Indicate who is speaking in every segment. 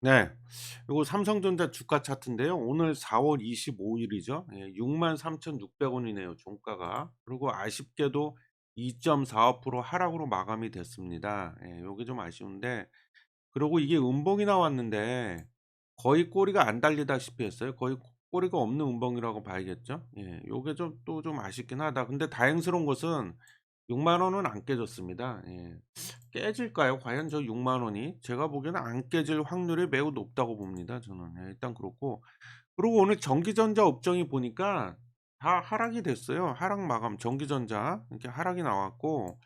Speaker 1: 네. 요거 삼성전자 주가 차트인데요. 오늘 4월 25 일이죠. 예 63,600 원이네요 종가가. 그리고 아쉽게도 2.45% 하락으로 마감이 됐습니다. 예 요게 좀 아쉬운데 그리고 이게 음봉이 나왔는데 거의 꼬리가 안 달리다시피 했어요. 거의 꼬리가 없는 음봉이라고 봐야겠죠. 예 요게 좀 또 좀 아쉽긴 하다. 근데 다행스러운 것은 6만 원은 안 깨졌습니다. 예. 깨질까요? 과연 저 6만 원이? 제가 보기에는 안 깨질 확률이 매우 높다고 봅니다 저는. 예 일단 그렇고 그리고 오늘 전기전자 업종이 보니까 다 하락이 됐어요. 하락 마감 전기전자 이렇게 하락이 나왔고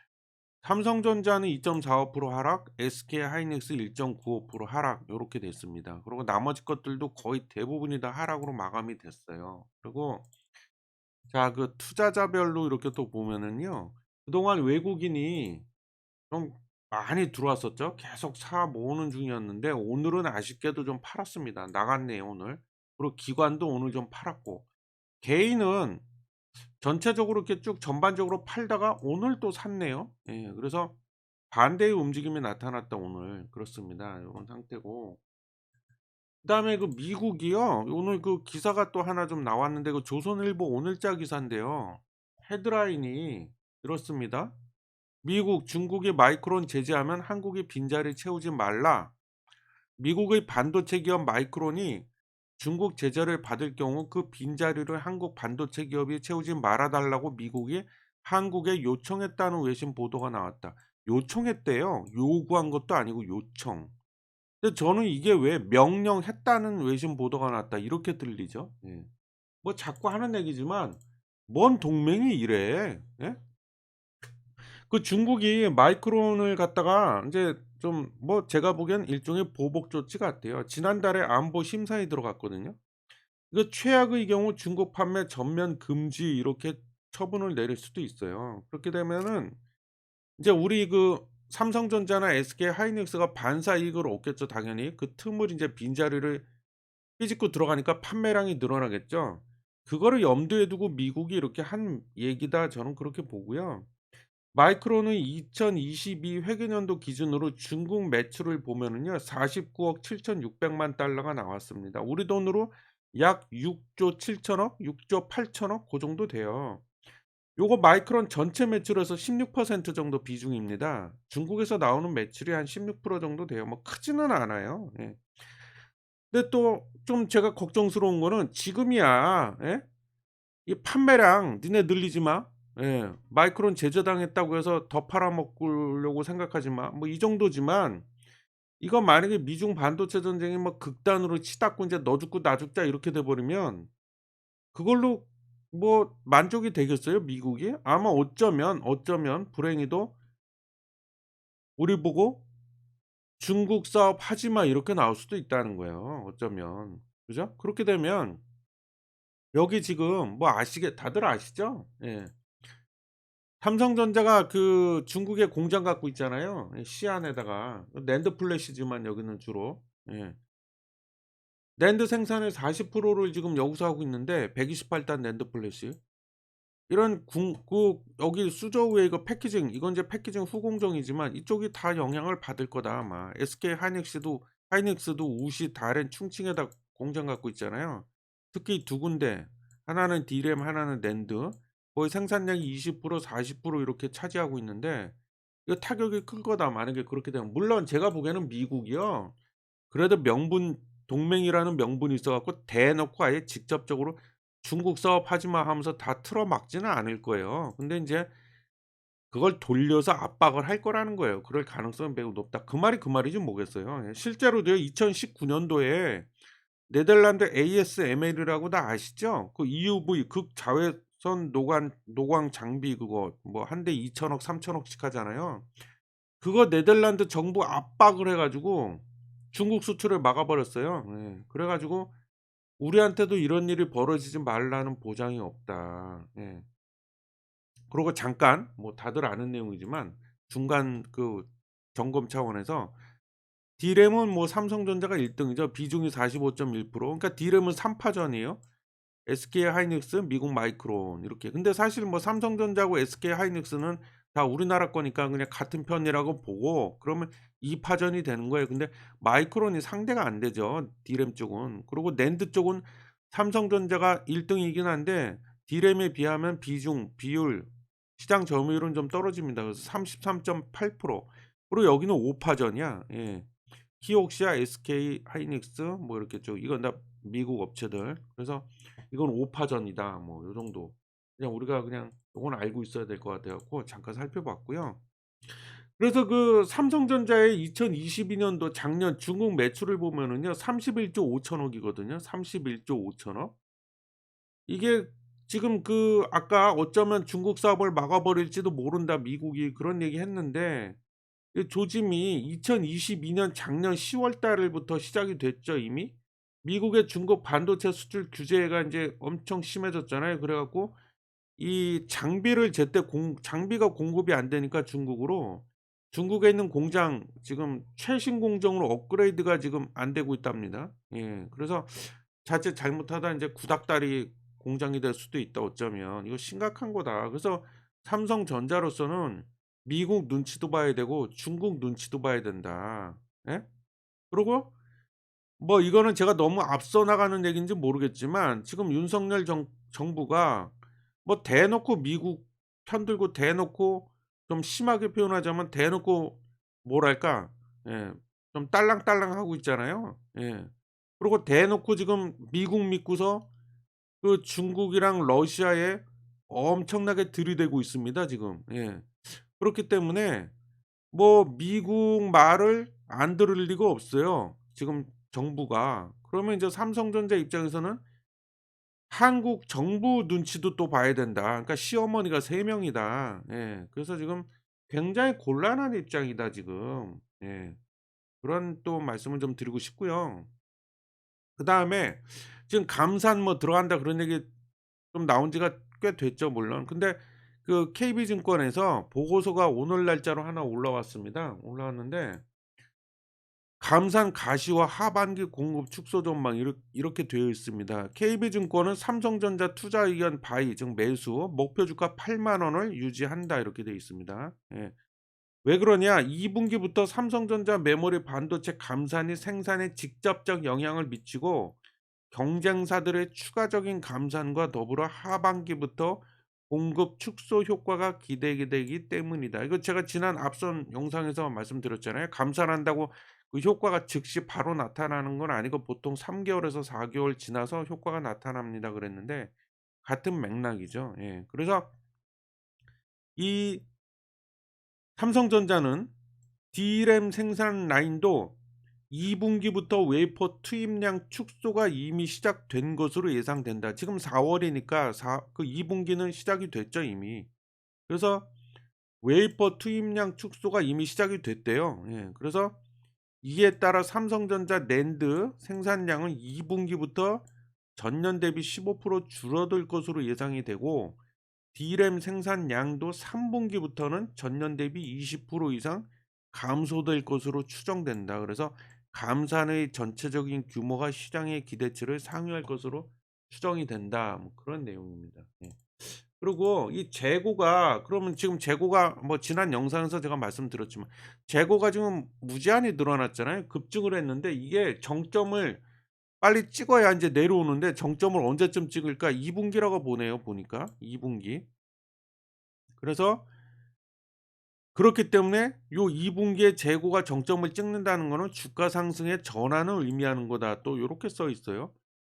Speaker 1: 삼성전자는 2.45% 하락, SK하이닉스 1.95% 하락 요렇게 됐습니다. 그리고 나머지 것들도 거의 대부분이 다 하락으로 마감이 됐어요. 그리고 자 그 투자자별로 이렇게 또 보면은요. 그동안 외국인이 좀 많이 들어왔었죠. 계속 사 모으는 중이었는데 오늘은 아쉽게도 좀 팔았습니다. 나갔네요 오늘. 그리고 기관도 오늘 좀 팔았고 개인은 전체적으로 이렇게 쭉 전반적으로 팔다가 오늘 또 샀네요. 예 그래서 반대의 움직임이 나타났다 오늘. 그렇습니다. 요런 상태고 그다음에 그 미국이요. 오늘 그 기사가 또 하나 좀 나왔는데 그 조선일보 오늘자 기사인데요. 헤드라인이 이렇습니다. "미국, 중국이 마이크론 제재하면 한국이 빈자리 채우지 말라." 미국의 반도체 기업 마이크론이 중국 제재를 받을 경우 그 빈자리를 한국 반도체 기업이 채우지 말아 달라고 미국이 한국에 요청했다는 외신 보도가 나왔다. 요청했대요. 요구한 것도 아니고 요청. 근데 저는 이게 왜 명령했다는 외신 보도가 났다 이렇게 들리죠. 예. 뭐 자꾸 하는 얘기지만 뭔 동맹이 이래. 예? 그 중국이 마이크론을 갖다가 인제 좀 뭐 제가 보기엔 일종의 보복 조치 같아요. 지난달에 안보 심사에 들어갔거든요. 이거 최악의 경우 중국 판매 전면 금지 이렇게 처분을 내릴 수도 있어요. 그렇게 되면은 이제 우리 그 삼성전자나 SK하이닉스가 반사 이익을 얻겠죠 당연히. 그 틈을 인제 빈자리를 삐짓고 들어가니까 판매량이 늘어나겠죠. 그거를 염두에 두고 미국이 이렇게 한 얘기다 저는 그렇게 보고요. 마이크론은 2022 회계연도 기준으로 중국 매출을 보면은요. 49억 7,600만 달러가 나왔습니다. 우리 돈으로 약 6조 7천억, 6조 8천억 고 정도 돼요. 요거 마이크론 전체 매출에서 16% 정도 비중입니다. 중국에서 나오는 매출이 한 16% 정도 돼요. 뭐 크지는 않아요. 예. 근데 또 좀 제가 걱정스러운 거는 지금이야. 예? 이 판매량 니네 늘리지 마. 예. 마이크론 제재당했다고 해서 더 팔아먹으려고 생각하지 마. 뭐이 정도지만 이거 만약에 미중 반도체 전쟁이 뭐 극단으로 치닫고 인제 너 죽고 나 죽자 이렇게 돼 버리면 그걸로 뭐 만족이 되겠어요 미국이? 아마 어쩌면, 어쩌면 불행히도 우리 보고 "중국 사업 하지 마." 이렇게 나올 수도 있다는 거예요 어쩌면. 그죠? 그렇게 되면 여기 지금 뭐 아시겠 다들 아시죠? 예. 삼성전자가 그 중국에 공장 갖고 있잖아요. 예 시안에다가. 낸드 플래시지만 여기는 주로. 예. 낸드 생산의 40%를 지금 여기서 하고 있는데 128단 낸드 플래시. 이런 궁그 여기 수저우에 이거 패키징 이건 이제 패키징 후공정이지만 이쪽이 다 영향을 받을 거다 아마. SK 하이닉스도 하이닉스도 우시 다롄 충칭에다 공장 갖고 있잖아요. 특히 두 군데 하나는 D램 하나는 낸드. 거의 생산량이 20% 40% 이렇게 차지하고 있는데 이거 타격이 클 거다 만약에 그렇게 되면. 물론 제가 보기에는 미국이요. 그래도 명분 동맹이라는 명분이 있어 갖고 대놓고 아예 직접적으로 "중국 사업 하지 마." 하면서 다 틀어 막지는 않을 거예요. 근데 인제 그걸 돌려서 압박을 할 거라는 거예요. 그럴 가능성은 매우 높다. 그 말이 그 말이지 뭐겠어요. 예. 실제로도요 2019 년도에 네덜란드 ASML이라고 다 아시죠? 그 EUV 극자외 선 노관 노광 장비 그거 뭐 한 대 2천억 3천억씩 하잖아요. 그거 네덜란드 정부 압박을 해 가지고 중국 수출을 막아 버렸어요. 예. 그래 가지고 "우리한테도 이런 일이 벌어지지 말라는 보장이 없다." 예. 그러고 잠깐 뭐 다들 아는 내용이지만 중간 그 점검 차원에서 D램은 뭐 삼성전자가 1 등이죠. 비중이 45.1% 그러니까 D램은 3 파전이에요. SK 하이닉스, 미국 마이크론 이렇게. 근데 사실 뭐 삼성전자하고 SK 하이닉스는 다 우리나라 거니까 그냥 같은 편이라고 보고 그러면 2 파전이 되는 거예요. 근데 마이크론이 상대가 안 되죠, D램 쪽은. 그리고 낸드 쪽은 삼성전자가 1 등이긴 한데 D램에 비하면 비중, 비율, 시장 점유율은 좀 떨어집니다. 그래서 33.8% 그리고 여기는 5 파전이야. 예. 키옥시아, SK 하이닉스 뭐 이렇게 쭉 이건 다 미국 업체들. 그래서 이건 5 파전이다. 뭐 요 정도. 그냥 우리가 그냥 요건 알고 있어야 될 것 같아 갖고 잠깐 살펴봤고요. 그래서 그 삼성전자의 2022 년도 작년 중국 매출을 보면은요 31조 5천억 이거든요. 31조 5천억. 이게 지금 그 아까 어쩌면 중국 사업을 막아버릴지도 모른다 미국이 그런 얘기 했는데 이 조짐이 2022년 작년 10월 달부터 시작이 됐죠 이미. 미국의 중국 반도체 수출 규제가 인제 엄청 심해졌잖아요. 그래 갖고 이 장비를 제때 공 장비가 공급이 안 되니까 중국으로 중국에 있는 공장 지금 최신 공정으로 업그레이드가 지금 안 되고 있답니다. 예. 그래서 자칫 잘못하다 인제 구닥다리 공장이 될 수도 있다 어쩌면. 이거 심각한 거다. 그래서 삼성전자로서는 미국 눈치도 봐야 되고 중국 눈치도 봐야 된다. 예? 그리고 뭐 이거는 제가 너무 앞서 나가는 얘기인지 모르겠지만 지금 윤석열 정 정부가 뭐 대놓고 미국 편들고 대놓고 좀 심하게 표현하자면 대놓고 뭐랄까 예 좀 딸랑딸랑 하고 있잖아요. 예. 그리고 대놓고 지금 미국 믿고서 그 중국이랑 러시아에 엄청나게 들이대고 있습니다 지금. 예. 그렇기 때문에 뭐 미국 말을 안 들을 리가 없어요 지금 정부가. 그러면 이제 삼성전자 입장에서는 한국 정부 눈치도 또 봐야 된다. 그러니까 시어머니가 3 명이다. 예. 그래서 지금 굉장히 곤란한 입장이다 지금. 예. 그런 또 말씀을 좀 드리고 싶고요. 그 다음에 지금 감산 뭐 들어간다 그런 얘기 좀 나온 지가 꽤 됐죠 물론. 근데 그 KB증권에서 보고서가 오늘 날짜로 하나 올라왔습니다. 올라왔는데 감산 가시화 하반기 공급 축소 전망 이렇 이렇게 되어 있습니다. KB증권은 삼성전자 투자 의견 바이 즉 매수 목표 주가 8만 원을 유지한다 이렇게 되어 있습니다. 예. 왜 그러냐? 2 분기부터 삼성전자 메모리 반도체 감산이 생산에 직접적 영향을 미치고 경쟁사들의 추가적인 감산과 더불어 하반기부터 공급 축소 효과가 기대게 되기 때문이다. 이거 제가 지난 앞선 영상에서 말씀드렸잖아요. 감산한다고 그 효과가 즉시 바로 나타나는 건 아니고 보통 3개월에서 4개월 지나서 효과가 나타납니다 그랬는데 같은 맥락이죠. 예. 그래서 이 삼성전자는 D램 생산 라인도 2 분기부터 웨이퍼 투입량 축소가 이미 시작된 것으로 예상된다. 지금 4 월이니까 사그2 분기는 시작이 됐죠 이미. 그래서 웨이퍼 투입량 축소가 이미 시작이 됐대요. 예. 그래서 이에 따라 삼성전자 낸드 생산량은 2 분기부터 전년 대비 15% 줄어들 것으로 예상이 되고 D램 생산량도 3 분기부터는 전년 대비 20% 이상 감소될 것으로 추정된다. 그래서 감산의 전체적인 규모가 시장의 기대치를 상회할 것으로 추정이 된다. 뭐 그런 내용입니다. 예. 그리고 이 재고가 그러면 지금 재고가 뭐 지난 영상에서 제가 말씀드렸지만 재고가 지금 무제한이 늘어났잖아요. 급증을 했는데 이게 정점을 빨리 찍어야 인제 내려오는데 정점을 언제쯤 찍을까? 2 분기라고 보네요 보니까. 2 분기. 그래서 그렇기 때문에 요 2 분기에 재고가 정점을 찍는다는 거는 주가 상승의 전환을 의미하는 거다. 또 요렇게 써 있어요.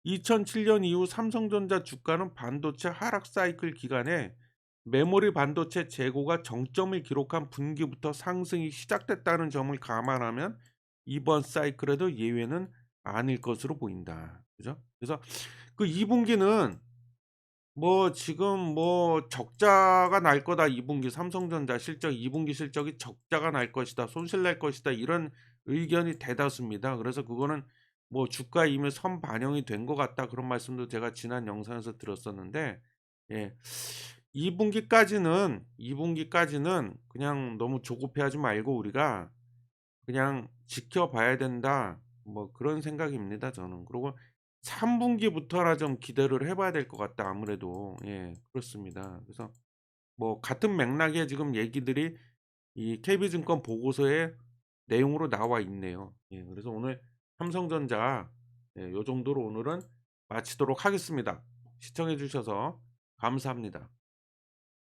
Speaker 1: 2007년 이후 삼성전자 주가는 반도체 하락 사이클 기간에 메모리 반도체 재고가 정점을 기록한 분기부터 상승이 시작됐다는 점을 감안하면 이번 사이클에도 예외는 아닐 것으로 보인다. 그죠? 그래서 그 2 분기는 뭐 지금 뭐 적자가 날 거다 2 분기 삼성전자 실적 2 분기 실적이 적자가 날 것이다. 손실 날 것이다. 이런 의견이 대다수입니다. 그래서 그거는 뭐 주가에 이미 선 반영이 된 것 같다. 그런 말씀도 제가 지난 영상에서 들었었는데 예. 2 분기까지는 2 분기까지는 그냥 너무 조급해하지 말고 우리가 그냥 지켜봐야 된다. 뭐 그런 생각입니다 저는. 그리고 3 분기부터라 좀 기대를 해 봐야 될 것 같다 아무래도. 예 그렇습니다. 그래서 뭐 같은 맥락의 지금 얘기들이 이 KB증권 보고서의 내용으로 나와 있네요. 예 그래서 오늘 삼성전자 예 요 정도로 오늘은 마치도록 하겠습니다. 시청해 주셔서 감사합니다.